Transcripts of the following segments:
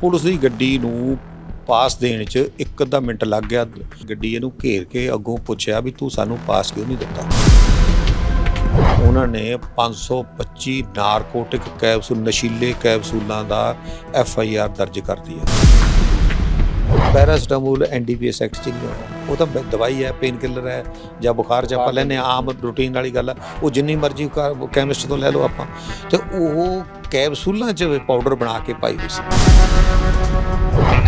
Police ਦੀ ਗੱਡੀ ਨੂੰ ਪਾਸ ਦੇਣ 'ਚ ਇੱਕ ਅੱਧਾ ਮਿੰਟ ਲੱਗ ਗਿਆ। ਗੱਡੀ ਇਹਨੂੰ ਘੇਰ ਕੇ ਅੱਗੋਂ ਪੁੱਛਿਆ ਵੀ ਤੂੰ ਸਾਨੂੰ ਪਾਸ ਕਿਉਂ ਨਹੀਂ ਦਿੱਤਾ? ਉਹਨਾਂ ਨੇ 525 ਨਾਰਕੋਟਿਕ ਕੈਪਸੂਲ ਨਸ਼ੀਲੇ ਕੈਪਸੂਲਾਂ ਦਾ ਐਫ ਆਈ ਆਰ ਦਰਜ ਕਰਦੀ ਹੈ ਪੈਰਾਸਟਾਮੋਲ ਐਨਡੀਪੀਐਸ ਐਕਟ ਚ ਨਹੀਂ ਆਉਂਦਾ ਉਹ ਤਾਂ ਦਵਾਈ ਹੈ ਪੇਨ ਕਿਲਰ ਹੈ ਜਾਂ ਬੁਖਾਰ ਚ ਆਪਾਂ ਹਾਂ, ਆਮ ਰੂਟੀਨ ਵਾਲੀ ਗੱਲ ਹੈ ਉਹ ਜਿੰਨੀ ਮਰਜ਼ੀ ਕੈਮਿਸਟ ਤੋਂ ਲੈ ਲਓ ਆਪਾਂ। ਤੇ ਉਹ ਕੈਪਸੂਲਾਂ ਚ ਪਾਊਡਰ ਬਣਾ ਕੇ ਪਾਈ ਹੋਈ ਸੀ।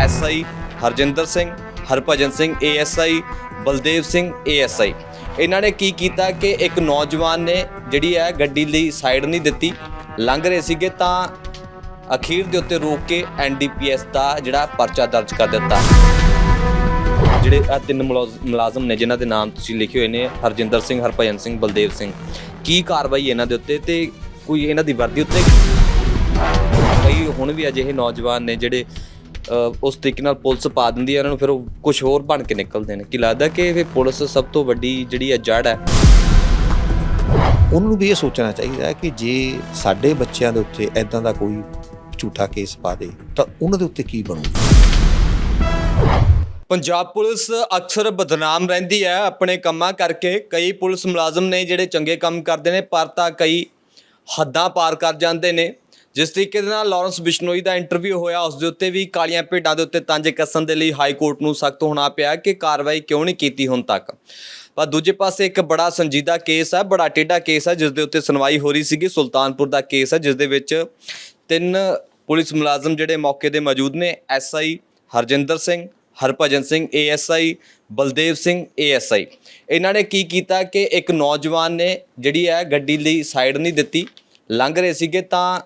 SI Harjinder Singh, Harbhajan Singh ASI Baldev Singh ASI ਇਹਨਾਂ ਨੇ ਕੀ ਕੀਤਾ ਕਿ ਇੱਕ ਨੌਜਵਾਨ ਨੇ ਜਿਹੜੀ ਹੈ ਗੱਡੀ ਲਈ ਸਾਈਡ ਨਹੀਂ ਦਿੱਤੀ, ਲੰਘ ਰਹੇ ਸੀਗੇ ਤਾਂ ਅਖੀਰ ਦੇ ਉੱਤੇ ਰੋਕ ਕੇ ਐਨਡੀਪੀਐਸ ਦਾ ਜਿਹੜਾ ਪਰਚਾ ਦਰਜ ਕਰ ਦਿੱਤਾ। ਜਿਹੜੇ ਆ ਤਿੰਨ ਮੁਲਾਜ਼- ਮੁਲਾਜ਼ਮ ਨੇ ਜਿਨ੍ਹਾਂ ਦੇ ਨਾਮ ਤੁਸੀਂ ਲਿਖੇ ਹੋਏ ਨੇ, ਹਰਜਿੰਦਰ ਸਿੰਘ, ਹਰਭਜਨ ਸਿੰਘ, ਬਲਦੇਵ ਸਿੰਘ। ਕੀ ਕਾਰਵਾਈ ਇਹਨਾਂ ਦੇ ਉੱਤੇ ਤੇ ਕੋਈ ਇਹਨਾਂ ਦੀ ਵਰਦੀ ਉੱਤੇ? ਕਈ ਹੁਣ ਵੀ ਅਜਿਹੇ ਨੌਜਵਾਨ ਨੇ ਜਿਹੜੇ ਉਸ ਤਰੀਕੇ ਨਾਲ ਪੁਲਿਸ ਪਾ ਦਿੰਦੀ ਹੈ ਇਹਨਾਂ ਨੂੰ ਫਿਰ ਉਹ ਕੁਝ ਹੋਰ ਬਣ ਕੇ ਨਿਕਲਦੇ ਨੇ। ਕੀ ਲੱਗਦਾ ਕਿ ਇਹ ਪੁਲਿਸ ਸਭ ਤੋਂ ਵੱਡੀ ਜਿਹੜੀ ਹੈ ਜੜ ਹੈ? ਉਹਨਾਂ ਨੂੰ ਵੀ ਇਹ ਸੋਚਣਾ ਚਾਹੀਦਾ ਹੈ ਕਿ ਜੇ ਸਾਡੇ ਬੱਚਿਆਂ ਦੇ ਉੱਤੇ ਐਦਾਂ ਦਾ ਕੋਈ ਝੂਠਾ ਕੇਸ ਪਾ ਦੇ ਤਾਂ ਉਹਨਾਂ ਦੇ ਉੱਤੇ ਕੀ ਬਣੂਗਾ ਪੰਜਾਬ ਪੁਲਿਸ ਅਕਸਰ ਬਦਨਾਮ ਰਹਿੰਦੀ ਹੈ ਆਪਣੇ ਕੰਮਾਂ ਕਰਕੇ। ਕਈ ਪੁਲਿਸ ਮੁਲਾਜ਼ਮ ਨੇ ਜਿਹੜੇ ਚੰਗੇ ਕੰਮ ਕਰਦੇ ਨੇ ਪਰ ਤਾਂ ਕਈ ਹੱਦਾਂ ਪਾਰ ਕਰ ਜਾਂਦੇ ਨੇ। ਜਿਸ ਤਰੀਕੇ ਦੇ ਨਾਲ ਲਾਰੈਂਸ ਬਿਸ਼ਨੋਈ ਦਾ ਇੰਟਰਵਿਊ ਹੋਇਆ, ਉਸ ਦੇ ਉੱਤੇ ਵੀ ਕਾਲੀਆਂ ਭੇਡਾਂ ਦੇ ਉੱਤੇ ਤੰਜ ਕੱਸਣ ਦੇ ਲਈ ਹਾਈ ਕੋਰਟ ਨੂੰ ਸਖਤ ਹੋਣਾ ਪਿਆ ਕਿ ਕਾਰਵਾਈ ਕਿਉਂ ਨਹੀਂ ਕੀਤੀ ਹੁਣ ਤੱਕ। ਪਰ ਦੂਜੇ ਪਾਸੇ ਇੱਕ ਬੜਾ ਸੰਜੀਦਾ ਕੇਸ ਹੈ, ਬੜਾ ਟੇਢਾ ਕੇਸ ਹੈ, ਜਿਸ ਦੇ ਉੱਤੇ ਸੁਣਵਾਈ ਹੋ ਰਹੀ ਸੀਗੀ। ਸੁਲਤਾਨਪੁਰ ਦਾ ਕੇਸ ਹੈ, ਜਿਸ ਦੇ ਵਿੱਚ ਤਿੰਨ ਪੁਲਿਸ ਮੁਲਾਜ਼ਮ ਜਿਹੜੇ ਮੌਕੇ ਤੇ ਮੌਜੂਦ ਨੇ SI Harjinder Singh, Harbhajan Singh ASI Baldev Singh ASI ਇਹਨਾਂ ਨੇ ਕੀ ਕੀਤਾ ਕਿ ਇੱਕ ਨੌਜਵਾਨ ਨੇ ਜਿਹੜੀ ਹੈ, ਗੱਡੀ ਲਈ ਸਾਈਡ ਨਹੀਂ ਦਿੱਤੀ, ਲੰਘ ਰਹੇ ਸੀਗੇ ਤਾਂ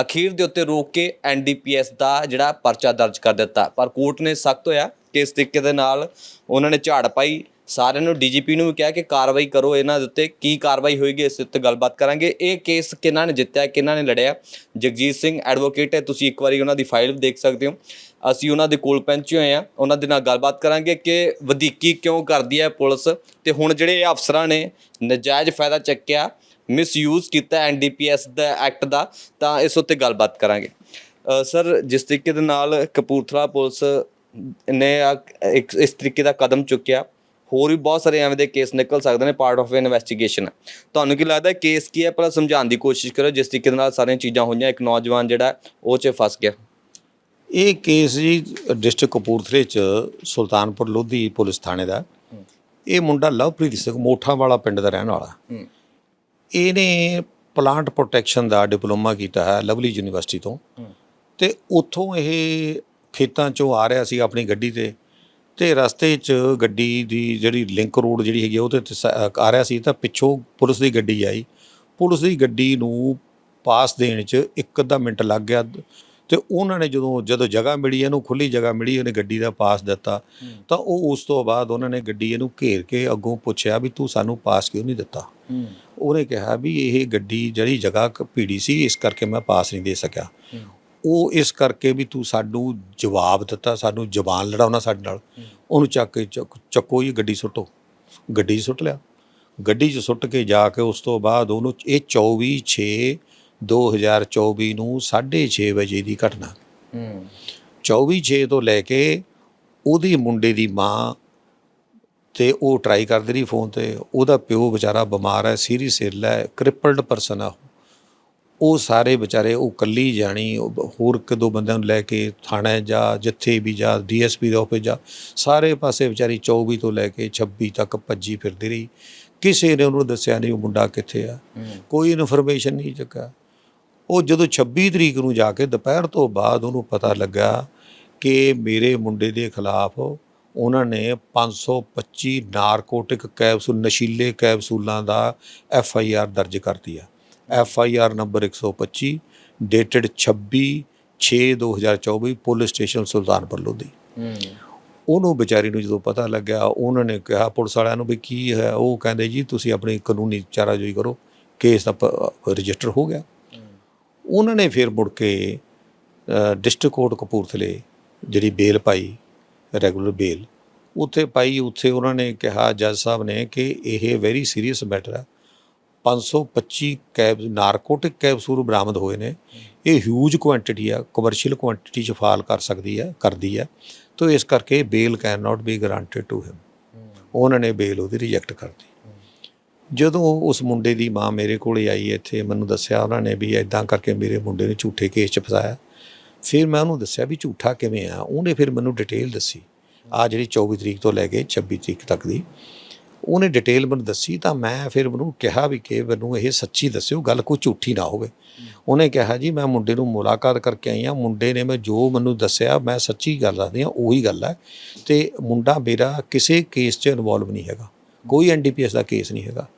ਅਖੀਰ ਦੇ ਉੱਤੇ ਰੋਕ ਕੇ ਐਨਡੀਪੀਐਸ ਦਾ ਜਿਹੜਾ ਪਰਚਾ ਦਰਜ ਕਰ ਦਿੱਤਾ। ਪਰ ਕੋਰਟ ਨੇ ਸਖਤ ਹੋਇਆ ਕਿ ਇਸ ਤਰੀਕੇ ਦੇ ਨਾਲ ਉਹਨਾਂ ਨੇ ਝਾੜ ਪਾਈ। ਸਾਰਿਆਂ ਨੂੰ ਡੀਜੀਪੀ ਨੂੰ ਵੀ ਕਿਹਾ ਕਿ ਕਾਰਵਾਈ ਕਰੋ ਇਹਨਾਂ ਦੇ ਉੱਤੇ, ਕੀ ਕਾਰਵਾਈ ਹੋਏਗੀ ਇਸ ਉੱਤੇ ਗੱਲਬਾਤ ਕਰਾਂਗੇ। ਇਹ ਕੇਸ ਕਿਹਨਾਂ ਨੇ ਜਿੱਤਿਆ, ਕਿਹਨਾਂ ਨੇ ਲੜਿਆ? ਜਗਜੀਤ ਸਿੰਘ ਐਡਵੋਕੇਟ ਹੈ, ਤੁਸੀਂ ਇੱਕ ਵਾਰੀ ਉਹਨਾਂ ਦੀ ਫਾਈਲ ਦੇਖ ਸਕਦੇ ਹੋ। ਅਸੀਂ ਉਹਨਾਂ ਦੇ ਕੋਲ ਪਹੁੰਚੇ ਹੋਏ ਆ ਉਹਨਾਂ ਦੇ ਨਾਲ ਗੱਲਬਾਤ ਕਰਾਂਗੇ ਕਿ ਵਧੀਕੀ ਕਿਉਂ ਕਰਦੀ ਹੈ ਪੁਲਿਸ। ਤੇ ਹੁਣ ਜਿਹੜੇ ਇਹ ਅਫਸਰਾਂ ਨੇ ਨਜਾਇਜ਼ ਫਾਇਦਾ ਚੱਕਿਆ ਮਿਸਯੂਜ਼ ਕੀਤਾ ਐਨਡੀਪੀਐਸ ਦਾ ਐਕਟ ਦਾ ਤਾਂ ਇਸ ਉੱਤੇ ਗੱਲਬਾਤ ਕਰਾਂਗੇ। ਸਰ ਜਿਸ ਤਰੀਕੇ ਦੇ ਨਾਲ ਕਪੂਰਥਲਾ ਪੁਲਿਸ ਨੇ ਇੱਕ ਇਸ ਤਰੀਕੇ ਦਾ ਕਦਮ ਚੁੱਕਿਆ ਹੋਰ ਵੀ ਬਹੁਤ ਸਾਰੇ ਐਵੇਂ ਦੇ ਕੇਸ ਨਿਕਲ ਸਕਦੇ ਨੇ ਪਾਰਟ ਆਫ ਇਨਵੈਸਟੀਗੇਸ਼ਨ ਤੁਹਾਨੂੰ ਕੀ ਲੱਗਦਾ ਕੇਸ ਕੀ ਹੈ? ਪਹਿਲਾਂ ਸਮਝਾਉਣ ਦੀ ਕੋਸ਼ਿਸ਼ ਕਰੋ ਜਿਸ ਤਰੀਕੇ ਦੇ ਨਾਲ ਸਾਰੀਆਂ ਚੀਜ਼ਾਂ ਹੋਈਆਂ ਇੱਕ ਨੌਜਵਾਨ ਜਿਹੜਾ ਉਹ 'ਚ ਫਸ ਗਿਆ। ਇਹ ਕੇਸ ਜੀ ਡਿਸਟ੍ਰਿਕਟ ਕਪੂਰਥਲੇ ਚ ਸੁਲਤਾਨਪੁਰ ਲੋਧੀ ਪੁਲਿਸ ਥਾਣੇ ਦਾ। ਇਹ ਮੁੰਡਾ ਲਵਪ੍ਰੀਤ ਸਿੰਘ ਮੋਠਾ ਵਾਲਾ ਪਿੰਡ ਦਾ ਰਹਿਣ ਵਾਲਾ। ਇਹਨੇ ਪਲਾਂਟ ਪ੍ਰੋਟੈਕਸ਼ਨ ਦਾ ਡਿਪਲੋਮਾ ਕੀਤਾ ਹੈ ਲਵਲੀ ਯੂਨੀਵਰਸਿਟੀ ਤੋਂ। ਤੇ ਉੱਥੋਂ ਇਹ ਖੇਤਾਂ ਚੋਂ ਆ ਰਿਹਾ ਸੀ ਆਪਣੀ ਗੱਡੀ ਤੇ। ਤੇ ਰਸਤੇ 'ਚ ਗੱਡੀ ਦੀ ਜਿਹੜੀ ਲਿੰਕ ਰੋਡ ਜਿਹੜੀ ਹੈਗੀ ਆ, ਉਹਦੇ ਤੇ ਆ ਰਿਹਾ ਸੀ। ਤਾਂ ਪਿੱਛੋਂ ਪੁਲਿਸ ਦੀ ਗੱਡੀ ਆਈ। ਪੁਲਿਸ ਦੀ ਗੱਡੀ ਨੂੰ ਪਾਸ ਦੇਣ 'ਚ ਇੱਕ ਅੱਧਾ ਮਿੰਟ ਲੱਗ ਗਿਆ। ਤੇ ਉਹਨਾਂ ਨੇ ਜਦੋਂ ਜਦੋਂ ਜਗ੍ਹਾ ਮਿਲੀ ਇਹਨੂੰ ਖੁੱਲੀ ਜਗ੍ਹਾ ਮਿਲੀ ਉਹਨੇ ਗੱਡੀ ਦਾ ਪਾਸ ਦਿੱਤਾ। ਤਾਂ ਉਹ ਉਸ ਤੋਂ ਬਾਅਦ ਉਹਨਾਂ ਨੇ ਗੱਡੀ ਇਹਨੂੰ ਘੇਰ ਕੇ ਅੱਗੋਂ ਪੁੱਛਿਆ ਵੀ ਤੂੰ ਸਾਨੂੰ ਪਾਸ ਕਿਉਂ ਨਹੀਂ ਦਿੱਤਾ? ਉਹਨੇ ਕਿਹਾ ਵੀ ਇਹ ਗੱਡੀ ਜਿਹੜੀ ਜਗ੍ਹਾ ਭੀੜੀ ਸੀ ਇਸ ਕਰਕੇ ਮੈਂ ਪਾਸ ਨਹੀਂ ਦੇ ਸਕਿਆ। ਉਹ ਇਸ ਕਰਕੇ ਵੀ ਤੂੰ ਸਾਨੂੰ ਜਵਾਬ ਦਿੱਤਾ ਸਾਨੂੰ ਜ਼ਬਾਨ ਲੜਾਉਣਾ ਸਾਡੇ ਨਾਲ। ਉਹਨੂੰ ਚੱਕ ਕੇ ਚੱਕ- ਹੀ ਗੱਡੀ ਸੁੱਟੋ। ਗੱਡੀ ਸੁੱਟ ਲਿਆ। ਗੱਡੀ 'ਚ ਸੁੱਟ ਕੇ ਜਾ ਕੇ ਉਸ ਤੋਂ ਬਾਅਦ ਉਹਨੂੰ ਇਹ 24 6 2024 ਨੂੰ 6:30 ਵਜੇ ਦੀ ਘਟਨਾ। ਹੂੰ। 24 6 ਤੋਂ ਲੈ ਕੇ ਉਹਦੀ ਮੁੰਡੇ ਦੀ ਮਾਂ ਤੇ ਉਹ ਟਰਾਈ ਕਰਦੀ ਰਹੀ ਫੋਨ ਤੇ ਉਹਦਾ ਪਿਓ ਵਿਚਾਰਾ ਬਿਮਾਰ ਹੈ ਸੀਰੀਅਸ ਇਲ ਹੈ ਕ੍ਰਿਪਲਡ ਪਰਸਨ ਆ ਉਹ। ਸਾਰੇ ਵਿਚਾਰੇ ਉਹ ਕੱਲੀ ਜਾਣੀ ਹੋਰ ਇੱਕ ਦੋ ਬੰਦਿਆਂ ਨੂੰ ਲੈ ਕੇ ਥਾਣੇ ਜਾ ਜਿੱਥੇ ਵੀ ਜਾ ਡੀਐਸਪੀ ਦੇ ਆਫਿਸ ਜਾ ਸਾਰੇ ਪਾਸੇ ਵਿਚਾਰੀ 24 ਤੋਂ ਲੈ ਕੇ 26 ਤੱਕ ਭੱਜੀ ਫਿਰਦੀ ਰਹੀ। ਕਿਸੇ ਨੇ ਉਹਨੂੰ ਦੱਸਿਆ ਨਹੀਂ ਉਹ ਮੁੰਡਾ ਕਿੱਥੇ ਆ। ਕੋਈ ਇਨਫੋਰਮੇਸ਼ਨ ਨਹੀਂ ਚੱਕਾ ਉਹ ਜਦੋਂ 26 ਤਰੀਕ ਨੂੰ ਜਾ ਕੇ ਦੁਪਹਿਰ ਤੋਂ ਬਾਅਦ ਉਹਨੂੰ ਪਤਾ ਲੱਗਾ ਕਿ ਮੇਰੇ ਮੁੰਡੇ ਦੇ ਖਿਲਾਫ ਉਹਨਾਂ ਨੇ 525 ਨਾਰਕੋਟਿਕ ਕੈਪਸੂਲ ਨਸ਼ੀਲੇ ਕੈਪਸੂਲਾਂ ਦਾ ਐਫ ਆਈ ਆਰ ਦਰਜ ਕਰਤੀ ਆ F I R number 125 dated 26 6 2024 police station Sultanpur Lodhi. ਉਹਨੂੰ ਵਿਚਾਰੀ ਨੂੰ ਜਦੋਂ ਪਤਾ ਲੱਗਿਆ ਉਹਨਾਂ ਨੇ ਕਿਹਾ ਪੁਲਿਸ ਵਾਲਿਆਂ ਨੂੰ ਵੀ ਕੀ ਹੈ ਉਹ ਕਹਿੰਦੇ ਜੀ ਤੁਸੀਂ ਆਪਣੀ ਕਾਨੂੰਨੀ ਚਾਰਾਜੋਈ ਕਰੋ ਕੇਸ ਤਾਂ ਰਜਿਸਟਰ ਹੋ ਗਿਆ। ਉਹਨਾਂ ਨੇ ਫਿਰ ਮੁੜ ਕੇ ਡਿਸਟ੍ਰਿਕਟ ਕੋਰਟ ਕਪੂਰਥਲੇ ਜਿਹੜੀ ਬੇਲ ਪਾਈ ਰੈਗੂਲਰ ਬੇਲ। ਉੱਥੇ ਪਾਈ ਉੱਥੇ ਉਹਨਾਂ ਨੇ ਕਿਹਾ, ਜੱਜ ਸਾਹਿਬ ਨੇ ਕਿ ਇਹ ਵੈਰੀ ਸੀਰੀਅਸ ਮੈਟਰ ਹੈ 525 ਕੈਬ, ਨਾਰਕੋਟਿਕ ਕੈਪਸੂਲ ਬਰਾਮਦ ਹੋਏ ਨੇ। ਇਹ ਹਿਊਜ ਕੁਆਂਟੀਟੀ ਆ ਕਮਰਸ਼ੀਅਲ ਕੁਆਂਟੀਟੀ ਚ ਫਾਲ ਕਰ ਸਕਦੀ ਹੈ ਕਰਦੀ ਆ। ਤਾਂ ਇਸ ਕਰਕੇ bail can not be granted to him ਉਹਨਾਂ ਨੇ ਬੇਲ ਉਹਦੀ ਰਿਜੈਕਟ ਕਰਤੀ ਜਦੋਂ ਉਸ ਮੁੰਡੇ ਦੀ ਮਾਂ ਮੇਰੇ ਕੋਲੇ ਆਈ ਇੱਥੇ, ਮੈਨੂੰ ਦੱਸਿਆ ਉਹਨਾਂ ਨੇ ਵੀ ਐਦਾਂ ਕਰਕੇ ਮੇਰੇ ਮੁੰਡੇ ਨੇ ਝੂਠੇ ਕੇਸ 'ਚ ਫਸਾਇਆ। ਫਿਰ ਮੈਂ ਉਹਨੂੰ ਦੱਸਿਆ ਵੀ ਝੂਠਾ ਕਿਵੇਂ ਆ? ਉਹਨੇ ਫਿਰ ਮੈਨੂੰ ਡਿਟੇਲ ਦੱਸੀ। ਆ ਜਿਹੜੀ 24 ਤਰੀਕ ਤੋਂ ਲੈ ਕੇ 26 ਤਰੀਕ ਤੱਕ ਦੀ। ਉਹਨੇ ਡਿਟੇਲ ਮੈਨੂੰ ਦੱਸੀ ਤਾਂ ਮੈਂ ਫਿਰ ਉਹਨੂੰ ਕਿਹਾ ਵੀ ਕਿ ਮੈਨੂੰ ਇਹ ਸੱਚੀ ਦੱਸਿਓ, ਗੱਲ ਕੋਈ ਝੂਠੀ ਨਾ ਹੋਵੇ। ਉਹਨੇ ਕਿਹਾ, ਜੀ, ਮੈਂ ਮੁੰਡੇ ਨੂੰ ਮੁਲਾਕਾਤ ਕਰਕੇ ਆਈ ਆ ਮੁੰਡੇ ਨੇ ਮੈਂ ਜੋ ਮੈਨੂੰ ਦੱਸਿਆ, ਮੈਂ ਸੱਚੀ ਗੱਲ ਦੱਸਦੀ ਆ ਉਹੀ ਗੱਲ ਹੈ। ਤੇ ਮੁੰਡਾ ਮੇਰਾ ਕਿਸੇ ਕੇਸ 'ਚ ਇਨਵੋਲਵ ਨਹੀਂ ਹੈਗਾ। ਕੋਈ ਐਨਡੀਪੀਐਸ ਦਾ ਕੇਸ ਨਹੀਂ ਹੈਗਾ।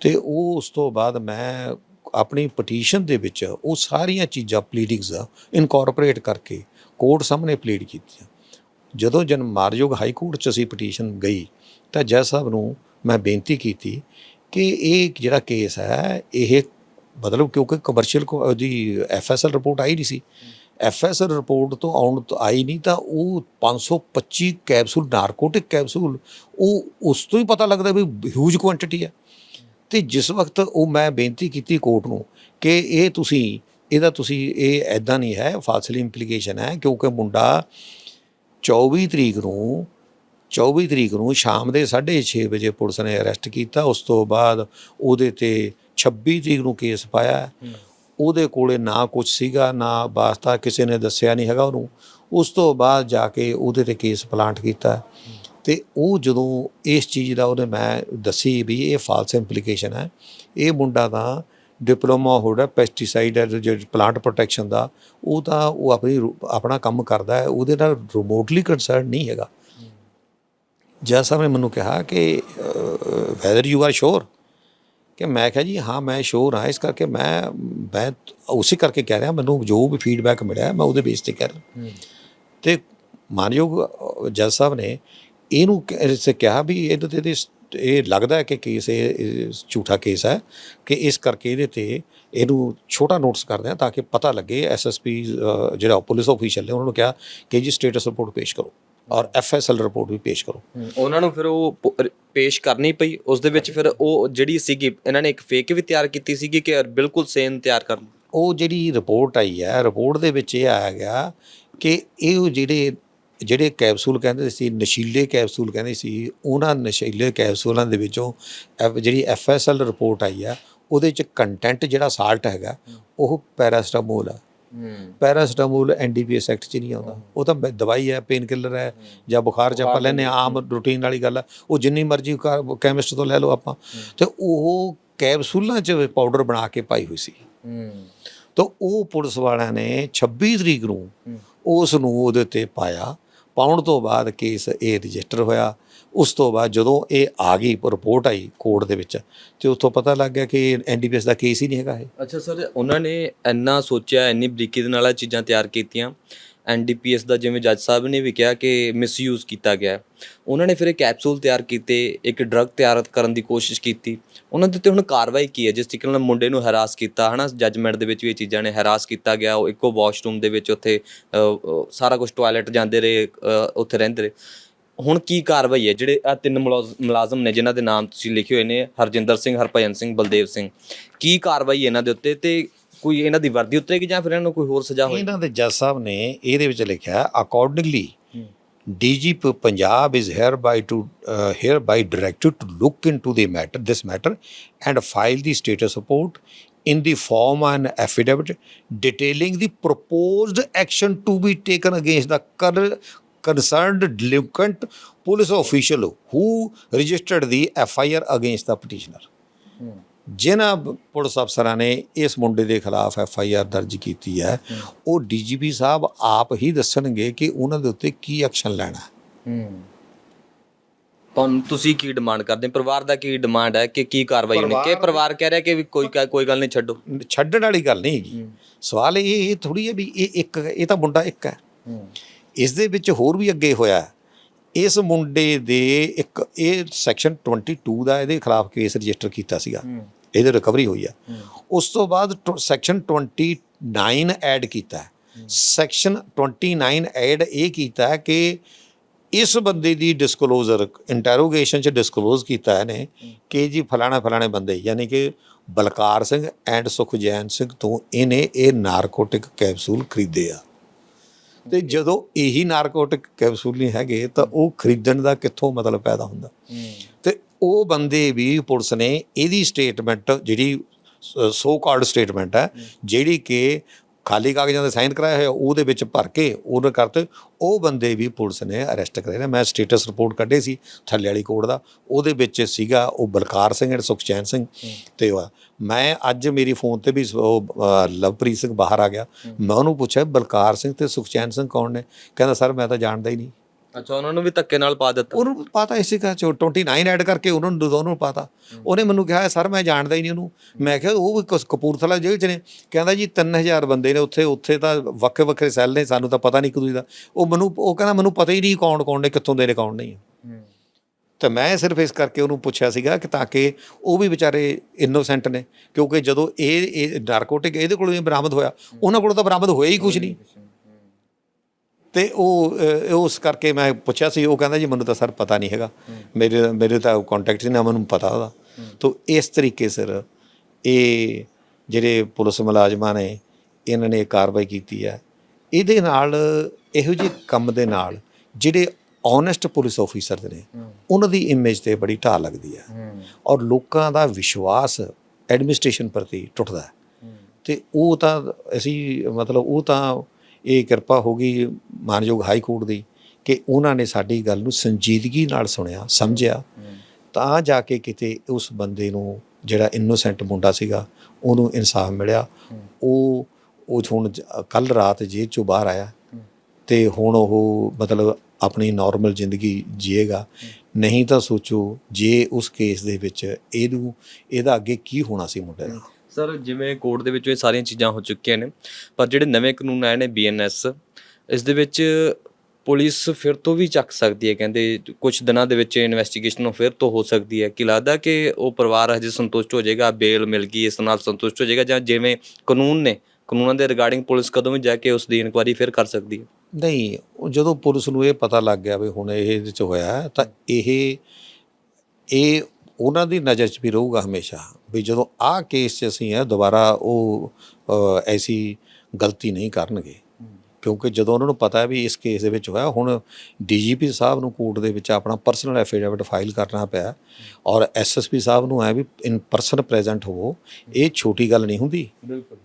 ਤੇ ਉਹ ਉਸ ਤੋਂ ਬਾਅਦ ਮੈਂ ਆਪਣੀ ਪਟੀਸ਼ਨ ਦੇ ਵਿੱਚ ਉਹ ਸਾਰੀਆਂ ਚੀਜ਼ਾਂ ਪਲੀਡਿੰਗਸ ਇਨਕੋਰਪੋਰੇਟ ਕਰਕੇ ਕੋਰਟ ਸਾਹਮਣੇ ਪਲੀਡ ਕੀਤੀਆਂ। ਜਦੋਂ ਜਨ ਮਾਰਯੋਗ ਹਾਈ ਕੋਰਟ ਚ ਅਸੀਂ ਪਟੀਸ਼ਨ ਗਈ, ਤਾਂ ਜੱਜ ਸਾਹਿਬ ਨੂੰ ਮੈਂ ਬੇਨਤੀ ਕੀਤੀ ਕਿ ਇਹ ਜਿਹੜਾ ਕੇਸ ਹੈ, ਇਹ ਮਤਲਬ ਕਿਉਂਕਿ ਕਮਰਸ਼ੀਅਲ ਦੀ ਐਫਐਸਐਲ ਰਿਪੋਰਟ ਆਈ ਨਹੀਂ ਸੀ। ਐਫਐਸਐਲ ਰਿਪੋਰਟ ਤੋਂ ਆਉਣ ਤੋਂ ਆਈ ਨਹੀਂ ਤਾਂ ਉਹ 525 ਕੈਪਸੂਲ ਨਾਰਕੋਟਿਕ ਕੈਪਸੂਲ ਉਹ ਉਸ ਤੋਂ ਹੀ ਪਤਾ ਲੱਗਦਾ ਵੀ ਹਿਊਜ ਕੁਆਂਟੀਟੀ ਹੈ। ਤੇ ਜਿਸ ਵਕਤ ਉਹ ਮੈਂ ਬੇਨਤੀ ਕੀਤੀ ਕੋਰਟ ਨੂੰ ਕਿ ਇਹ ਤੁਸੀਂ ਇਹਦਾ ਤੁਸੀਂ ਇਹ ਐਦਾਂ ਨਹੀਂ ਹੈ ਫਾਸਲੀ ਇੰਪਲੀਕੇਸ਼ਨ ਹੈ ਕਿਉਂਕਿ ਮੁੰਡਾ 24 ਤਰੀਕ ਨੂੰ 24 ਤਰੀਕ ਨੂੰ ਸ਼ਾਮ ਦੇ 6:30 ਵਜੇ ਪੁਲਿਸ ਨੇ ਅਰੈਸਟ ਕੀਤਾ। ਉਸ ਤੋਂ ਬਾਅਦ ਉਹਦੇ ਤੇ 26 ਤਰੀਕ ਨੂੰ ਕੇਸ ਪਾਇਆ। ਉਹਦੇ ਕੋਲੇ ਨਾ ਕੁਝ ਸੀਗਾ ਨਾ ਵਾਸਤਾ ਕਿਸੇ ਨੇ ਦੱਸਿਆ ਨਹੀਂ ਹੈਗਾ ਉਹਨੂੰ। ਉਸ ਤੋਂ ਬਾਅਦ ਜਾ ਕੇ ਉਹਦੇ ਤੇ ਕੇਸ ਪਲਾਂਟ ਕੀਤਾ। ਤੇ ਉਹ ਜਦੋਂ ਇਸ ਚੀਜ਼ ਦਾ ਉਹਨੇ ਮੈਂ ਦੱਸੀ ਵੀ ਇਹ ਫਾਲਸ ਇੰਪਲੀਕੇਸ਼ਨ ਹੈ। ਇਹ ਮੁੰਡਾ ਤਾਂ ਡਿਪਲੋਮਾ ਹੋਲਡਰ ਪੈਸਟੀਸਾਈਡ ਜਿਹੜਾ ਪਲਾਂਟ ਪ੍ਰੋਟੈਕਸ਼ਨ ਦਾ ਉਹ ਤਾਂ ਉਹ ਆਪਣੀ ਆਪਣਾ ਕੰਮ ਕਰਦਾ ਹੈ ਉਹਦੇ ਨਾਲ ਰਿਮੋਟਲੀ ਕੰਸਰਨ ਨਹੀਂ ਹੈਗਾ। ਸਾਹਿਬ ਨੇ ਮੈਨੂੰ ਕਿਹਾ ਕਿ ਵੈਦਰ ਯੂ ਆਰ ਸ਼ੋਰ ਕਿ ਮੈਂ ਕਿਹਾ ਜੀ ਹਾਂ ਮੈਂ ਸ਼ੋਰ ਹਾਂ ਇਸ ਕਰਕੇ ਮੈਂ ਮੈਂ ਉਸੇ ਕਰਕੇ ਕਹਿ ਰਿਹਾ ਮੈਨੂੰ ਜੋ ਵੀ ਫੀਡਬੈਕ ਮਿਲਿਆ ਮੈਂ ਉਹਦੇ ਬੇਸ ਤੇ ਕਹਿ ਰਿਹਾ। ਤੇ ਮਾਨਯੋਗ ਜੱਜ ਸਾਹਿਬ ਨੇ ਇਹਨੂੰ ਇਸ ਕਿਹਾ ਵੀ ਇਹਦੇ ਤੇ ਇਹ ਲੱਗਦਾ ਹੈ ਕਿ ਕੇਸ ਇਹ ਝੂਠਾ ਕੇਸ ਹੈ ਕਿ ਇਸ ਕਰਕੇ ਇਹਦੇ ਤੇ ਇਹਨੂੰ ਛੋਟਾ ਨੋਟਿਸ ਕਰਦੇ ਆ ਤਾਂ ਕਿ ਪਤਾ ਲੱਗੇ ਐਸਐਸਪੀ ਜਿਹੜਾ ਪੁਲਿਸ ਆਫੀਸ਼ੀਅਲ ਨੇ ਉਹਨਾਂ ਨੂੰ ਕਿਹਾ ਕਿ ਜੀ ਸਟੇਟਸ ਰਿਪੋਰਟ ਪੇਸ਼ ਕਰੋ ਔਰ ਐਫਐਸਐਲ ਰਿਪੋਰਟ ਵੀ ਪੇਸ਼ ਕਰੋ। ਉਹਨਾਂ ਨੂੰ ਫਿਰ ਉਹ ਪੇਸ਼ ਕਰਨੀ ਪਈ ਉਸ ਦੇ ਵਿੱਚ ਫਿਰ ਉਹ ਜਿਹੜੀ ਸੀਗੀ ਇਹਨਾਂ ਨੇ ਇੱਕ ਫੇਕ ਵੀ ਤਿਆਰ ਕੀਤੀ ਸੀਗੀ ਕਿ ਬਿਲਕੁਲ ਸੇਮ ਤਿਆਰ ਕਰਨ। ਉਹ ਜਿਹੜੀ ਰਿਪੋਰਟ ਆਈ ਹੈ ਰਿਪੋਰਟ ਦੇ ਵਿੱਚ ਇਹ ਆਇਆ ਗਿਆ ਕਿ ਇਹ ਜਿਹੜੇ ਜਿਹੜੇ ਕੈਪਸੂਲ ਕਹਿੰਦੇ ਸੀ ਨਸ਼ੀਲੇ ਕੈਪਸੂਲ ਕਹਿੰਦੇ ਸੀ ਉਹਨਾਂ ਨਸ਼ੀਲੇ ਕੈਪਸੂਲਾਂ ਦੇ ਵਿੱਚੋਂ ਐਫ- ਜਿਹੜੀ ਐਫਐਸਐਲ ਰਿਪੋਰਟ ਆਈ ਆ ਉਹਦੇ ਚ ਕੰਟੈਂਟ ਜਿਹੜਾ ਸਾਲਟ ਹੈਗਾ ਉਹ ਪੈਰਾਸਟਾਮੋਲ ਆ। ਪੈਰਾਸਟਾਮੋਲ ਐਨਡੀਪੀਐਸ ਐਕਟ 'ਚ ਨਹੀਂ ਆਉਂਦਾ। ਉਹ ਤਾਂ ਦਵਾਈ ਹੈ ਪੇਨ ਕਿਲਰ ਹੈ ਜਾਂ ਬੁਖਾਰ ਚ ਆਪਾਂ ਲੈਨੇ ਆਮ ਰੂਟੀਨ ਵਾਲੀ ਗੱਲ ਹੈ ਉਹ ਜਿੰਨੀ ਮਰਜ਼ੀ ਕੈਮਿਸਟ ਤੋਂ ਲੈ ਲਓ ਆਪਾਂ। ਤੇ ਉਹ ਕੈਪਸੂਲਾਂ 'ਚ ਪਾਊਡਰ ਬਣਾ ਕੇ ਪਾਈ ਹੋਈ ਸੀ। ਤਾਂ ਉਹ ਪੁਲਿਸ ਵਾਲਿਆਂ ਨੇ 26 ਤਰੀਕ ਨੂੰ ਉਸ ਨੂੰ ਉਹਦੇ ਤੇ ਪਾਇਆ ਪਾਉਣ ਤੋਂ ਬਾਅਦ ਕੇਸ ਇਹ ਰਜਿਸਟਰ ਹੋਇਆ। ਉਸ ਤੋਂ ਬਾਅਦ ਜਦੋਂ ਇਹ ਆ ਗਈ ਰਿਪੋਰਟ ਆਈ ਕੋਰਟ ਦੇ ਵਿੱਚ, ਤੇ ਉੱਥੋਂ ਪਤਾ ਲੱਗ ਗਿਆ ਕਿ ਐਨਡੀਪੀਐਸ ਦਾ ਕੇਸ ਹੀ ਨਹੀਂ ਹੈਗਾ ਇਹ। ਅੱਛਾ ਸਰ, ਉਹਨਾਂ ਨੇ ਇੰਨਾ ਸੋਚਿਆ, ਇੰਨੀ ਬਰੀਕੀ ਦੇ ਨਾਲ ਇਹ ਚੀਜ਼ਾਂ ਤਿਆਰ ਕੀਤੀਆਂ। ਐਨਡੀਪੀਐਸ ਦਾ ਜਿਵੇਂ ਜੱਜ ਸਾਹਿਬ ਨੇ ਵੀ ਕਿਹਾ ਕਿ ਮਿਸਯੂਜ਼ ਕੀਤਾ ਗਿਆ ਉਹਨਾਂ ਨੇ ਫਿਰ ਇਹ ਕੈਪਸੂਲ ਤਿਆਰ ਕੀਤੇ, ਇੱਕ ਡਰੱਗ ਤਿਆਰ ਕਰਨ ਦੀ ਕੋਸ਼ਿਸ਼ ਕੀਤੀ। ਉਹਨਾਂ ਦੇ ਉੱਤੇ ਹੁਣ ਕਾਰਵਾਈ ਕੀ ਹੈ? ਜਿਸ ਤਰੀਕੇ ਨਾਲ ਮੁੰਡੇ ਨੂੰ ਹਰਾਸ ਕੀਤਾ, ਹਨਾ, ਜੱਜਮੈਂਟ ਦੇ ਵਿੱਚ ਵੀ ਇਹ ਚੀਜ਼ਾਂ ਨੇ ਹਰਾਸ ਕੀਤਾ ਗਿਆ, ਉਹ ਇੱਕੋ ਵਾਸ਼ਰੂਮ ਦੇ ਵਿੱਚ ਉੱਥੇ ਸਾਰਾ ਕੁਝ ਟਾਇਲਟ ਜਾਂਦੇ ਰਹੇ ਉੱਥੇ ਰਹਿੰਦੇ ਰਹੇ। ਹੁਣ ਕੀ ਕਾਰਵਾਈ ਹੈ? ਜਿਹੜੇ ਆ ਤਿੰਨ ਮੁਲਾਜ਼- ਮੁਲਾਜ਼ਮ ਨੇ ਜਿਨ੍ਹਾਂ ਦੇ ਨਾਮ ਤੁਸੀਂ ਲਿਖੇ ਹੋਏ ਨੇ, ਹਰਜਿੰਦਰ ਸਿੰਘ, ਹਰਭਜਨ ਸਿੰਘ, ਬਲਦੇਵ ਸਿੰਘ। ਕੀ ਕਾਰਵਾਈ ਇਹਨਾਂ ਦੇ ਉੱਤੇ? ਤੇ ਕੋਈ ਇਹਨਾਂ ਦੀ ਵਰਦੀ ਉਤਰੇਗੀ ਜਾਂ ਫਿਰ ਇਹਨਾਂ ਨੂੰ ਕੋਈ ਹੋਰ ਸਜ਼ਾ ਹੋਏਗੀ ਇਹਨਾਂ ਦੇ ਜੱਜ ਸਾਹਿਬ ਨੇ ਇਹਦੇ ਵਿੱਚ ਲਿਖਿਆ accordingly DGP Punjab is hereby to uh, hereby directed to look into the matter this matter and file the status report in the form an affidavit detailing the proposed action to be taken against the cur- concerned delinquent police official who registered the FIR against the petitioner. ਜਿਨ੍ਹਾਂ police ਅਫਸਰਾਂ ਨੇ ਇਸ ਮੁੰਡੇ ਦੇ ਖਿਲਾਫ F I R ਦਰਜ ਕੀਤੀ ਹੈ ਉਹ ਡੀਜੀਪੀ ਸਾਹਿਬ ਆਪ ਹੀ ਦੱਸਣਗੇ ਕਿ ਉਹਨਾਂ ਦੇ ਉੱਤੇ ਕੀ ਐਕਸ਼ਨ ਲੈਣਾ। ਹੈ। ਤੁਹਾਨੂੰ ਤੁਸੀਂ ਕੀ ਡਿਮਾਂਡ ਕਰਦੇ ਹੋ? ਪਰਿਵਾਰ ਦਾ ਕੀ ਡਿਮਾਂਡ ਹੈ ਕਿ ਕੀ ਕਾਰਵਾਈ ਹੋਣੀ? ਕਿ ਪਰਿਵਾਰ ਕਹਿ ਰਿਹਾ ਕਿ ਕੋਈ ਕੋਈ ਗੱਲ ਨਹੀਂ ਛੱਡੋ? ਛੱਡਣ ਵਾਲੀ ਗੱਲ ਨਹੀਂ ਹੈਗੀ। ਸਵਾਲ ਇਹ ਥੋੜੀ ਹੈ ਵੀ ਇਹ ਇੱਕ ਇਹ ਤਾਂ ਮੁੰਡਾ ਇੱਕ ਹੈ। ਇਸ ਦੇ ਵਿੱਚ ਹੋਰ ਵੀ ਅੱਗੇ ਹੋਇਆ। ਇਸ ਮੁੰਡੇ ਦੇ ਇੱਕ ਇਹ ਸੈਕਸ਼ਨ 22 ਦਾ ਇਹਦੇ ਖਿਲਾਫ ਕੇਸ ਰਜਿਸਟਰ ਕੀਤਾ ਸੀਗਾ। ਇਹਦੇ ਰਿਕਵਰੀ ਹੋਈ ਆ। ਉਸ ਤੋਂ ਬਾਅਦ ਸੈਕਸ਼ਨ 29 ਐਡ ਕੀਤਾ ਸੈਕਸ਼ਨ 29 ਐਡ ਇਹ ਕੀਤਾ ਹੈ ਕਿ ਇਸ ਬੰਦੇ ਦੀ ਡਿਸਕਲੋਜ਼ਰ ਇੰਟਰੋਗੇਸ਼ਨ ਚ ਡਿਸਕਲੋਜ਼ ਕੀਤਾ ਇਹਨੇ ਕਿ ਜੀ ਫਲਾਣਾ ਫਲਾਣੇ ਬੰਦੇ ਯਾਨੀ ਕਿ ਬਲਕਾਰ ਸਿੰਘ ਐਂਡ ਸੁਖਜੈਨ ਸਿੰਘ ਤੋਂ ਇਹਨੇ ਇਹ ਨਾਰਕੋਟਿਕ ਕੈਪਸੂਲ ਖਰੀਦੇ ਆ। ਤੇ ਜਦੋਂ ਇਹੀ ਨਾਰਕੋਟਿਕ ਕੈਪਸੂਲ ਨਹੀਂ ਹੈਗੇ ਤਾਂ ਉਹ ਖਰੀਦਣ ਦਾ ਕਿੱਥੋਂ ਮਤਲਬ ਪੈਦਾ ਹੁੰਦਾ? ਤੇ ਉਹ ਬੰਦੇ ਵੀ ਪੁਲਿਸ ਨੇ ਇਹਦੀ ਸਟੇਟਮੈਂਟ ਜਿਹੜੀ ਸੋ ਕਾਲਡ ਸਟੇਟਮੈਂਟ ਹੈ ਜਿਹੜੀ ਕਿ ਖਾਲੀ ਕਾਗਜ਼ਾਂ ਦੇ ਸਾਈਨ ਕਰਾਇਆ ਹੋਇਆ ਉਹਦੇ ਵਿੱਚ ਭਰ ਕੇ ਉਹਨੇ ਕਰਤੇ ਉਹ ਬੰਦੇ ਵੀ ਪੁਲਿਸ ਨੇ ਅਰੈਸਟ ਕਰੇ ਨੇ। ਮੈਂ ਸਟੇਟਸ ਰਿਪੋਰਟ ਕੱਢੇ ਸੀ ਥੱਲੇ ਵਾਲੀ ਕੋਰਟ ਦਾ ਉਹਦੇ ਵਿੱਚ ਸੀਗਾ ਉਹ ਬਲਕਾਰ ਸਿੰਘ ਐਂਡ ਸੁਖਚੈਨ ਸਿੰਘ ਤੇ ਉਹ ਮੈਂ ਅੱਜ ਮੇਰੀ ਫੋਨ ਤੇ ਵੀ ਉਹ ਲਵਪ੍ਰੀਤ ਸਿੰਘ ਬਾਹਰ ਆ ਗਿਆ। ਮੈਂ ਉਹਨੂੰ ਪੁੱਛਿਆ ਬਲਕਾਰ ਸਿੰਘ ਤੇ ਸੁਖਚੈਨ ਸਿੰਘ ਕੌਣ ਨੇ? ਕਹਿੰਦਾ ਸਰ ਮੈਂ ਤਾਂ ਜਾਣਦਾ ਹੀ ਨਹੀਂ। ਅੱਛਾ ਉਹਨਾਂ ਨੂੰ ਵੀ ਧੱਕੇ ਨਾਲ ਪਾ ਦਿੱਤਾ। ਉਹਨੂੰ ਪਤਾ ਇਸੇ ਕਾ 29 ਐਡ ਕਰਕੇ ਉਹਨਾਂ ਨੂੰ ਦੋਨੋਂ ਨੂੰ ਪਤਾ। ਉਹਨੇ ਮੈਨੂੰ ਕਿਹਾ ਸਰ ਮੈਂ ਜਾਣਦਾ ਹੀ ਨਹੀਂ ਉਹਨੂੰ। ਮੈਂ ਕਿਹਾ ਉਹ ਵੀ ਕਪੂਰਥਲਾ ਜੇਲ੍ਹ 'ਚ ਨੇ। ਕਹਿੰਦਾ ਜੀ 3000 ਬੰਦੇ ਨੇ ਉੱਥੇ ਉੱਥੇ ਤਾਂ ਵੱਖਰੇ ਵੱਖਰੇ ਸੈੱਲ ਨੇ ਸਾਨੂੰ ਤਾਂ ਪਤਾ ਨਹੀਂ ਕਦੋਂ ਦਾ। ਉਹ ਮੈਨੂੰ ਉਹ ਕਹਿੰਦਾ ਮੈਨੂੰ ਪਤਾ ਹੀ ਨਹੀਂ ਕੌਣ ਕੌਣ ਨੇ ਕਿੱਥੋਂ ਦੇ ਨੇ ਕੌਣ ਨਹੀਂ ਤੇ ਮੈਂ ਸਿਰਫ ਇਸ ਕਰਕੇ ਉਹਨੂੰ ਪੁੱਛਿਆ ਸੀਗਾ ਕਿ ਤਾਂ ਕਿ ਉਹ ਵੀ ਵਿਚਾਰੇ ਇਨੋਸੈਂਟ ਨੇ ਕਿਉਂਕਿ ਜਦੋਂ ਇਹ ਇਹ ਨਾਰਕੋਟਿਕ ਇਹਦੇ ਕੋਲੋਂ ਹੀ ਬਰਾਮਦ ਹੋਇਆ ਉਹਨਾਂ ਕੋਲੋਂ ਤਾਂ ਬਰਾਮਦ ਹੋਇਆ ਹੀ ਕੁਝ ਨਹੀਂ। ਤੇ ਉਹ ਉਸ ਕਰਕੇ ਮੈਂ ਪੁੱਛਿਆ ਸੀ, ਉਹ ਕਹਿੰਦਾ ਜੀ, ਮੈਨੂੰ ਤਾਂ ਸਰ ਪਤਾ ਨਹੀਂ ਹੈਗਾ। ਮੇਰੇ ਮੇਰੇ ਤਾਂ ਕੰਟੈਕਟ ਨਹੀਂ ਨਾ, ਮੈਨੂੰ ਪਤਾ ਉਹਦਾ। ਤੋਂ ਇਸ ਤਰੀਕੇ ਸਰ ਇਹ ਜਿਹੜੇ ਪੁਲਿਸ ਮੁਲਾਜ਼ਮਾਂ ਨੇ, ਇਹਨਾਂ ਨੇ ਕਾਰਵਾਈ ਕੀਤੀ ਹੈ। ਇਹਦੇ ਨਾਲ, ਇਹੋ ਜਿਹੇ ਕੰਮ ਦੇ ਨਾਲ ਜਿਹੜੇ ਓਨੈਸਟ ਪੁਲਿਸ ਆਫੀਸਰ ਨੇ, ਉਹਨਾਂ ਦੀ ਇਮੇਜ ਤੇ ਬੜੀ ਢਾਹ ਲੱਗਦੀ ਹੈ। ਔਰ ਲੋਕਾਂ ਦਾ ਵਿਸ਼ਵਾਸ ਐਡਮਿਨਿਸਟ੍ਰੇਸ਼ਨ ਪ੍ਰਤੀ ਟੁੱਟਦਾ ਹੈ। ਤੇ ਉਹ ਤਾਂ ਅਸੀਂ, ਮਤਲਬ ਉਹ ਤਾਂ ਇਹ ਕਿਰਪਾ ਹੋ ਗਈ ਮਾਨਯੋਗ ਹਾਈ ਕੋਰਟ ਦੀ ਕਿ ਉਹਨਾਂ ਨੇ ਸਾਡੀ ਗੱਲ ਨੂੰ ਸੰਜੀਦਗੀ ਨਾਲ ਸੁਣਿਆ, ਸਮਝਿਆ। ਤਾਂ ਜਾ ਕੇ ਕਿਤੇ ਉਸ ਬੰਦੇ ਨੂੰ ਜਿਹੜਾ ਇਨੋਸੈਂਟ ਮੁੰਡਾ ਸੀਗਾ, ਉਹਨੂੰ ਇਨਸਾਫ ਮਿਲਿਆ। ਉਹ ਉਹ ਹੁਣ ਕੱਲ ਰਾਤ ਜੇਲ੍ਹ ਚੋਂ ਬਾਹਰ ਆਇਆ ਤੇ ਹੁਣ ਉਹ ਮਤਲਬ ਆਪਣੀ ਨਾਰਮਲ ਜ਼ਿੰਦਗੀ ਜੀਏਗਾ। ਨਹੀਂ ਤਾਂ ਸੋਚੋ ਜੇ ਉਸ ਕੇਸ ਦੇ ਵਿੱਚ ਇਹਨੂੰ, ਇਹਦਾ ਅੱਗੇ ਕੀ ਹੋਣਾ ਸੀ ਮੁੰਡੇ ਦਾ? ਸਰ, ਜਿਵੇਂ ਕੋਰਟ ਦੇ ਵਿੱਚ ਇਹ ਸਾਰੀਆਂ ਚੀਜ਼ਾਂ ਹੋ ਚੁੱਕੀਆਂ ਨੇ, ਪਰ ਜਿਹੜੇ ਨਵੇਂ ਕਾਨੂੰਨ ਆਏ ਨੇ ਬੀਐਨਐਸ ਇਸ ਦੇ ਵਿੱਚ ਪੁਲਿਸ ਫਿਰ ਤੋਂ ਵੀ ਚੱਕ ਸਕਦੀ ਹੈ, ਕਹਿੰਦੇ ਕੁਝ ਦਿਨਾਂ ਦੇ ਵਿੱਚ ਇਨਵੈਸਟੀਗੇਸ਼ਨ ਫਿਰ ਤੋਂ ਹੋ ਸਕਦੀ ਹੈ। ਕਿ ਲੱਗਦਾ ਕਿ ਉਹ ਪਰਿਵਾਰ ਹਜੇ ਸੰਤੁਸ਼ਟ ਹੋ ਜਾਏਗਾ, ਬੇਲ ਮਿਲ ਗਈ, ਇਸ ਨਾਲ ਸੰਤੁਸ਼ਟ ਹੋ ਜਾਏਗਾ, ਜਾਂ ਜਿਵੇਂ ਕਾਨੂੰਨ ਨੇ, ਕਾਨੂੰਨਾਂ ਦੇ ਰਿਗਾਰਡਿੰਗ ਪੁਲਿਸ ਕਦੋਂ ਵੀ ਜਾ ਕੇ ਉਸ ਦੀ ਇਨਕੁਆਇਰੀ ਫਿਰ ਕਰ ਸਕਦੀ ਹੈ? ਨਹੀਂ ਜਦੋਂ ਪੁਲਿਸ ਨੂੰ ਇਹ ਪਤਾ ਲੱਗ ਗਿਆ ਵੀ ਹੁਣ ਇਹ ਇਹਦੇ ਚ ਹੋਇਆ, ਤਾਂ ਇਹ ਇਹ ਉਹਨਾਂ ਦੀ ਨਜ਼ਰ 'ਚ ਵੀ ਰਹੂਗਾ ਹਮੇਸ਼ਾ ਵੀ ਜਦੋਂ ਆਹ ਕੇਸ 'ਚ ਅਸੀਂ ਹੈ ਦੁਬਾਰਾ ਉਹ ਐਸੀ ਗਲਤੀ ਨਹੀਂ ਕਰਨਗੇ। ਕਿਉਂਕਿ ਜਦੋਂ ਉਹਨਾਂ ਨੂੰ ਪਤਾ ਹੈ ਵੀ ਇਸ ਕੇਸ ਦੇ ਵਿੱਚ ਹੋਇਆ ਹੁਣ ਡੀਜੀਪੀ ਸਾਹਿਬ ਨੂੰ ਕੋਰਟ ਦੇ ਵਿੱਚ ਆਪਣਾ ਪਰਸਨਲ ਐਫੀਡੇਵਿਟ ਫਾਈਲ ਕਰਨਾ ਪਿਆ ਔਰ ਐਸਐਸਪੀ ਸਾਹਿਬ ਨੂੰ ਹੈ ਵੀ ਇਨ ਪਰਸਨ ਪ੍ਰੈਜ਼ੈਂਟ ਹੋਵੋ ਇਹ ਛੋਟੀ ਗੱਲ ਨਹੀਂ ਹੁੰਦੀ।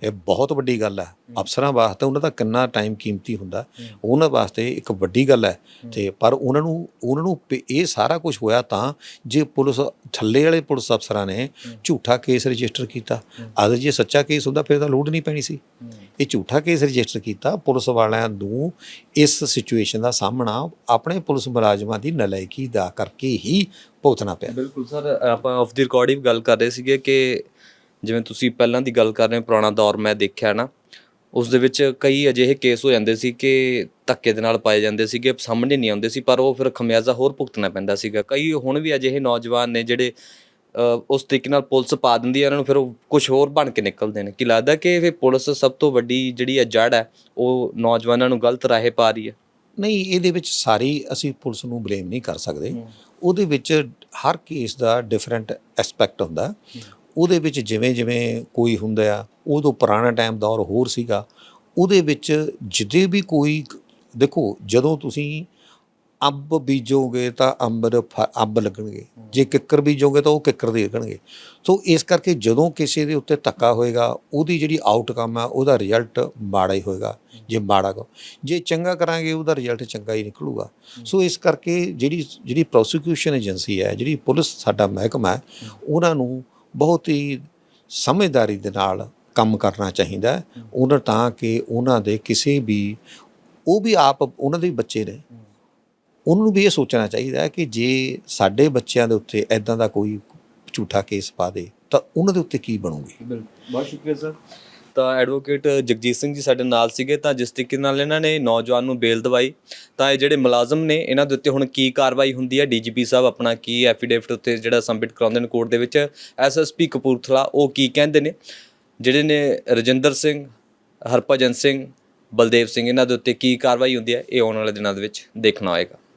ਇਹ ਬਹੁਤ ਵੱਡੀ ਗੱਲ ਹੈ। ਅਫਸਰਾਂ ਵਾਸਤੇ ਉਹਨਾਂ ਦਾ ਕਿੰਨਾ ਟਾਈਮ ਕੀਮਤੀ ਹੁੰਦਾ ਉਹਨਾਂ ਵਾਸਤੇ ਇੱਕ ਵੱਡੀ ਗੱਲ ਹੈ। ਤੇ ਪਰ ਉਹਨਾਂ ਨੂੰ ਉਹਨਾਂ ਨੂੰ ਇਹ ਸਾਰਾ ਕੁਝ ਹੋਇਆ ਤਾਂ ਜੇ ਪੁਲਿਸ ਥੱਲੇ ਵਾਲੇ ਪੁਲਿਸ ਅਫਸਰਾਂ ਨੇ ਝੂਠਾ ਕੇਸ ਰਜਿਸਟਰ ਕੀਤਾ ਅਗਰ ਜੇ ਸੱਚਾ ਕੇਸ ਹੁੰਦਾ ਫਿਰ ਤਾਂ ਲੋਡ ਨਹੀਂ ਪੈਣੀ ਸੀ। ਇਹ ਝੂਠਾ ਕੇਸ ਰਜਿਸਟਰ ਕੀਤਾ ਪੁਲਿਸ ਵਾਲਿਆਂ ਨੂੰ ਇਸ ਸਿਚੁਏਸ਼ਨ ਦਾ ਸਾਹਮਣਾ ਆਪਣੇ ਪੁਲਿਸ ਮੁਲਾਜ਼ਮਾਂ ਦੀ ਨਲਾਇਕੀ ਦਾ ਕਰਕੇ ਹੀ ਭੁਗਤਣਾ ਪਿਆ। ਬਿਲਕੁਲ ਸਰ, ਆਪਾਂ ਆਫ ਦੀ ਰਿਕਾਰਡ ਗੱਲ ਕਰ ਰਹੇ ਸੀਗੇ ਕਿ ਜਿਵੇਂ ਤੁਸੀਂ ਪਹਿਲਾਂ ਦੀ ਗੱਲ ਕਰ ਰਹੇ ਹੋ, ਪੁਰਾਣਾ ਦੌਰ ਮੈਂ ਦੇਖਿਆ ਨਾ, ਉਸ ਦੇ ਵਿੱਚ ਕਈ ਅਜਿਹੇ ਕੇਸ ਹੋ ਜਾਂਦੇ ਸੀ ਕਿ ਧੱਕੇ ਦੇ ਨਾਲ ਪਾਏ ਜਾਂਦੇ ਸੀਗੇ, ਸਾਹਮਣੇ ਨਹੀਂ ਆਉਂਦੇ ਸੀ, ਪਰ ਉਹ ਫਿਰ ਖਮਿਆਜ਼ਾ ਹੋਰ ਭੁਗਤਣਾ ਪੈਂਦਾ ਸੀਗਾ। ਕਈ ਹੁਣ ਵੀ ਅਜਿਹੇ ਨੌਜਵਾਨ ਨੇ ਜਿਹੜੇ ਉਸ ਤਰੀਕੇ ਨਾਲ ਪੁਲਿਸ ਪਾ ਦਿੰਦੀ ਹੈ ਇਹਨਾਂ ਨੂੰ ਫਿਰ ਉਹ ਕੁਝ ਹੋਰ ਬਣ ਕੇ ਨਿਕਲਦੇ ਨੇ। ਕਿ ਲੱਗਦਾ ਕਿ ਇਹ ਪੁਲਿਸ ਸਭ ਤੋਂ ਵੱਡੀ ਜਿਹੜੀ ਹੈ ਜੜ ਹੈ ਉਹ ਨੌਜਵਾਨਾਂ ਨੂੰ ਗਲਤ ਰਾਹੇ ਪਾ ਰਹੀ ਹੈ? ਨਹੀਂ ਇਹਦੇ ਵਿੱਚ ਸਾਰੀ ਅਸੀਂ ਪੁਲਿਸ ਨੂੰ ਬਲੇਮ ਨਹੀਂ ਕਰ ਸਕਦੇ। ਉਹਦੇ ਵਿੱਚ ਹਰ ਕੇਸ ਦਾ ਡਿਫਰੈਂਟ ਐਸਪੈਕਟ ਹੁੰਦਾ। ਉਹਦੇ ਵਿੱਚ ਜਿਵੇਂ ਜਿਵੇਂ ਕੋਈ ਹੁੰਦਾ ਆ ਉਦੋਂ ਪੁਰਾਣਾ ਟਾਈਮ ਦੌਰ ਹੋਰ ਸੀਗਾ। ਉਹਦੇ ਵਿੱਚ ਜਿੱਦੇ ਵੀ ਕੋਈ ਦੇਖੋ ਜਦੋਂ ਤੁਸੀਂ ਅੰਬ ਬੀਜੋਗੇ ਤਾਂ ਅੰਬ ਦੇ ਫ- ਅੰਬ ਲੱਗਣਗੇ। ਜੇ ਕਿੱਕਰ ਬੀਜੋਗੇ ਤਾਂ ਉਹ ਕਿੱਕਰ ਦੇ ਲੱਗਣਗੇ। ਸੋ ਇਸ ਕਰਕੇ ਜਦੋਂ ਕਿਸੇ ਦੇ ਉੱਤੇ ਧੱਕਾ ਹੋਏਗਾ, ਉਹਦੀ ਜਿਹੜੀ ਆਊਟਕਮ ਆ, ਉਹਦਾ ਰਿਜ਼ਲਟ ਮਾੜਾ ਹੀ ਹੋਏਗਾ। ਜੇ ਮਾੜਾ ਕੋ ਜੇ ਚੰਗਾ ਕਰਾਂਗੇ, ਉਹਦਾ ਰਿਜ਼ਲਟ ਚੰਗਾ ਹੀ ਨਿਕਲੂਗਾ। ਸੋ ਇਸ ਕਰਕੇ ਜਿਹੜੀ ਜਿਹੜੀ ਪ੍ਰੋਸੀਕਿਊਸ਼ਨ ਏਜੰਸੀ ਹੈ, ਜਿਹੜੀ ਪੁਲਿਸ ਸਾਡਾ ਮਹਿਕਮਾ ਹੈ, ਉਹਨਾਂ ਨੂੰ ਬਹੁਤ ਹੀ ਸਮਝਦਾਰੀ ਦੇ ਨਾਲ ਕੰਮ ਕਰਨਾ ਚਾਹੀਦਾ ਹੈ। ਉਹਨਾਂ ਤਾਂ ਕਿ ਉਹਨਾਂ ਦੇ ਕਿਸੇ ਵੀ, ਉਹ ਵੀ ਆਪ, ਉਹਨਾਂ ਦੇ ਵੀ ਬੱਚੇ ਨੇ। ਉਹਨਾਂ ਨੂੰ ਵੀ ਇਹ ਸੋਚਣਾ ਚਾਹੀਦਾ ਹੈ ਕਿ ਜੇ ਸਾਡੇ ਬੱਚਿਆਂ ਦੇ ਉੱਤੇ ਐਦਾਂ ਦਾ ਕੋਈ ਝੂਠਾ ਕੇਸ ਪਾ ਦੇ, ਤਾਂ ਉਹਨਾਂ ਦੇ ਉੱਤੇ ਕੀ ਬਣੂਗੀ? ਬਿਲਕੁਲ। ਬਹੁਤ ਸ਼ੁਕਰੀਆ ਸਰ। ਤਾਂ ਐਡਵੋਕੇਟ ਜਗਜੀਤ ਸਿੰਘ ਜੀ ਸਾਡੇ ਨਾਲ ਸੀਗੇ, ਤਾਂ ਜਿਸ ਤਰੀਕੇ ਨਾਲ ਇਹਨਾਂ ਨੇ ਨੌਜਵਾਨ ਨੂੰ ਬੇਲ ਦਵਾਈ, ਤਾਂ ਇਹ ਜਿਹੜੇ ਮੁਲਾਜ਼ਮ ਨੇ, ਇਹਨਾਂ ਦੇ ਉੱਤੇ ਹੁਣ ਕੀ ਕਾਰਵਾਈ ਹੁੰਦੀ ਹੈ? ਡੀਜੀਪੀ ਸਾਹਿਬ ਆਪਣਾ ਕੀ ਐਫੀਡੇਵਿਟ ਉੱਤੇ ਜਿਹੜਾ ਸਬਮਿਟ ਕਰਾਉਂਦੇ ਨੇ ਕੋਰਟ ਦੇ ਵਿੱਚ? ਐਸਐਸਪੀ ਕਪੂਰਥਲਾ, ਉਹ ਕੀ ਕਹਿੰਦੇ ਨੇ? ਜਿਹੜੇ ਨੇ ਰਜਿੰਦਰ ਸਿੰਘ, ਹਰਭਜਨ ਸਿੰਘ, ਬਲਦੇਵ ਸਿੰਘ, ਇਹਨਾਂ ਦੇ ਉੱਤੇ ਕੀ ਕਾਰਵਾਈ ਹੁੰਦੀ ਹੈ? ਇਹ ਆਉਣ ਵਾਲੇ ਦਿਨਾਂ ਦੇ ਵਿੱਚ ਦੇਖਣਾ ਹੋਏਗਾ